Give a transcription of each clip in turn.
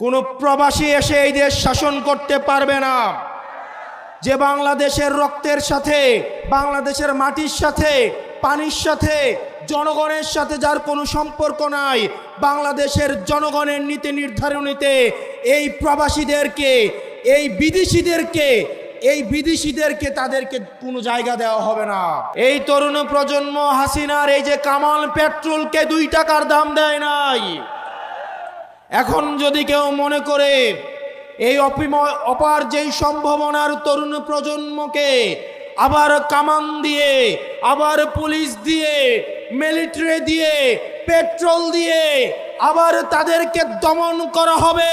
কোনো প্রবাসী এসে এই দেশ শাসন করতে পারবে না। যে বাংলাদেশের রক্তের সাথে, বাংলাদেশের মাটির সাথে, পানির সাথে, জনগণের সাথে যার কোনো সম্পর্ক নাই, বাংলাদেশের জনগণের নীতি নির্ধারণীতে এই প্রবাসীদেরকে, এই বিদেশিদেরকে এই বিদেশিদেরকে তাদেরকে কোনো জায়গা দেওয়া হবে না। এই তরুণ প্রজন্ম হাসিনার এই যে কামাল পেট্রোলকে দুই টাকার দাম দেয় নাই। এখন যদি কেউ মনে করে এই অপিময় অপার যেই সম্ভাবনার তরুণ প্রজন্মকে আবার কামান দিয়ে, আবার পুলিশ দিয়ে, মিলিটারি দিয়ে, পেট্রোল দিয়ে আবার তাদেরকে দমন করা হবে,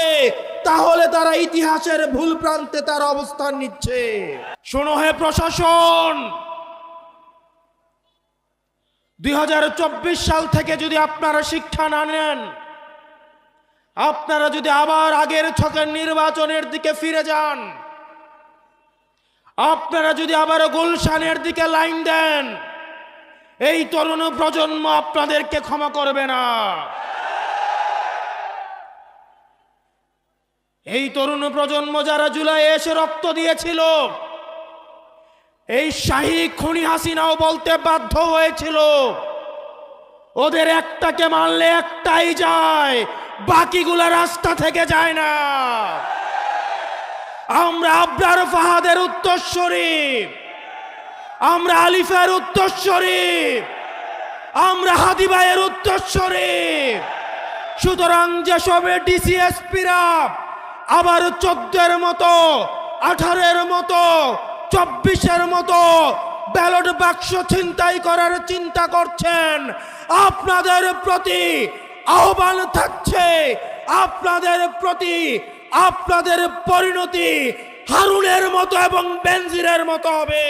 তাহলে তারা ইতিহাসের ভুল প্রান্তে তার অবস্থান নিচ্ছে। শোনো হে প্রশাসন! দুই হাজার চব্বিশ সাল থেকে যদি আপনারা শিক্ষা না নেন আপনারা যদি আবার আগের ছকের নির্বাচনের দিকে ফিরে যান, আপনারা যদি আবার গুলশানের দিকে লাইন দেন, এই তরুণ প্রজন্ম আপনাদেরকে ক্ষমা করবে না। এই তরুণ প্রজন্ম যারা জুলাই এসে রক্ত দিয়েছিল, এই শাহী খুনি হাসিনাও বলতে বাধ্য হয়েছিল, ওদের একটাকে মারলে একটাই যায় বাকিগুলা রাস্তা থেকে যায় না। আমরা আবরার ফাহাদের উত্তর শরীফ। আমরা আলিফের উত্তর শরীফ। আমরা হাদিবাইয়ের উত্তর শরীফ। সুতরাং যেসবে ডিসিএসপিরা আবার চোদ্দের মতো, আঠারোর মতো, চব্বিশের মতো ব্যালট বাক্স ছিনতাই করার চিন্তা করছেন, আপনাদের প্রতি আহ্বান থাকছে। আপনাদের প্রতি আপনাদের পরিণতি হারুনের মতো এবং বেনজিরের মতো হবে।